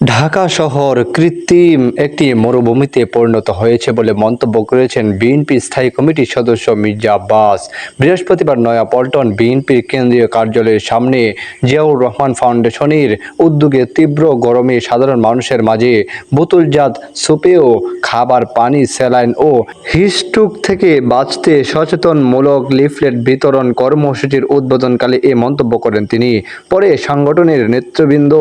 ঢাকা শহর কৃত্রিম একটি মরুভূমিতে পরিণত হয়েছে বলে মন্তব্য করেছেন বিএনপি স্থায়ী কমিটির সদস্য মির্জা আব্বাস। বৃহস্পতিবার নয়াপল্টন বিএনপির কেন্দ্রীয় কার্যালয়ের সামনে জিয়াউর রহমান ফাউন্ডেশনের উদ্যোগে তীব্র গরমে সাধারণ মানুষের মাঝে বোতলজাত সুপেয় খাবার, পানি, স্যালাইন ও হিস্টুক থেকে বাঁচতে সচেতনমূলক লিফলেট বিতরণ কর্মসূচির উদ্বোধনকালে এ মন্তব্য করেন তিনি। পরে সংগঠনের নেতৃবৃন্দ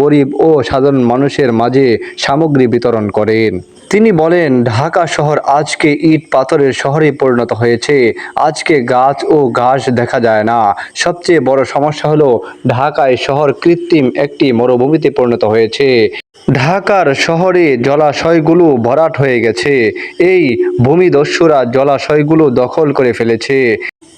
গরিব ও সাধারণ মানুষের মাঝে সামগ্রী বিতরণ করেন। তিনি বলেন, ঢাকা শহর আজকে ইট পাথরের শহরে পরিণত হয়েছে। আজকে গাছ ও ঘাস দেখা যায় না। সবচেয়ে বড় সমস্যা হলো, ঢাকায় শহর কৃত্রিম একটি মরুভূমিতে পরিণত হয়েছে। ঢাকার শহরে জলাশয়গুলো ভরাট হয়ে গেছে। এই ভূমিদস্যুরা জলাশয়গুলো দখল করে ফেলেছে।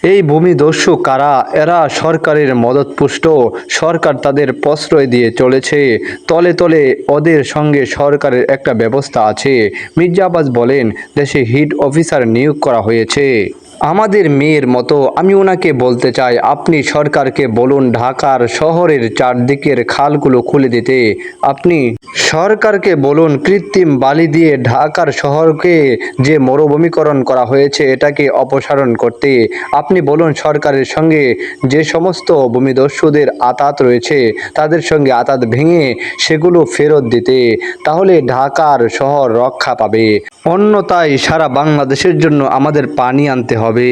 এই ভূমি দস্যু কারা? এরা সরকারের মদতপুষ্ট। সরকার তাদের প্রশ্রয় দিয়ে চলেছে। তলে তলে ওদের সঙ্গে সরকারের একটা ব্যবস্থা আছে। মির্জা আব্বাস বলেন, দেশে হিট অফিসার নিয়োগ করা হয়েছে। আমাদের মেয়ের মতো আমি ওনাকে বলতে চাই, আপনি সরকারকে বলুন ঢাকার শহরের চারদিকের খালগুলো খুলে দিতে। আপনি সরকারকে বলুন কৃত্রিম বালি দিয়ে ঢাকার শহরকে যে মরুভূমিকরণ করা হয়েছে এটাকে অপসারণ করতে। আপনি বলুন সরকারের সঙ্গে যে সমস্ত ভূমিদস্যুদের আতাত রয়েছে, তাদের সঙ্গে আতাত ভেঙে সেগুলো ফেরত দিতে। তাহলে ঢাকার শহর রক্ষা পাবে। অন্যতায় সারা বাংলাদেশের জন্য আমাদের পানি আনতে হবে।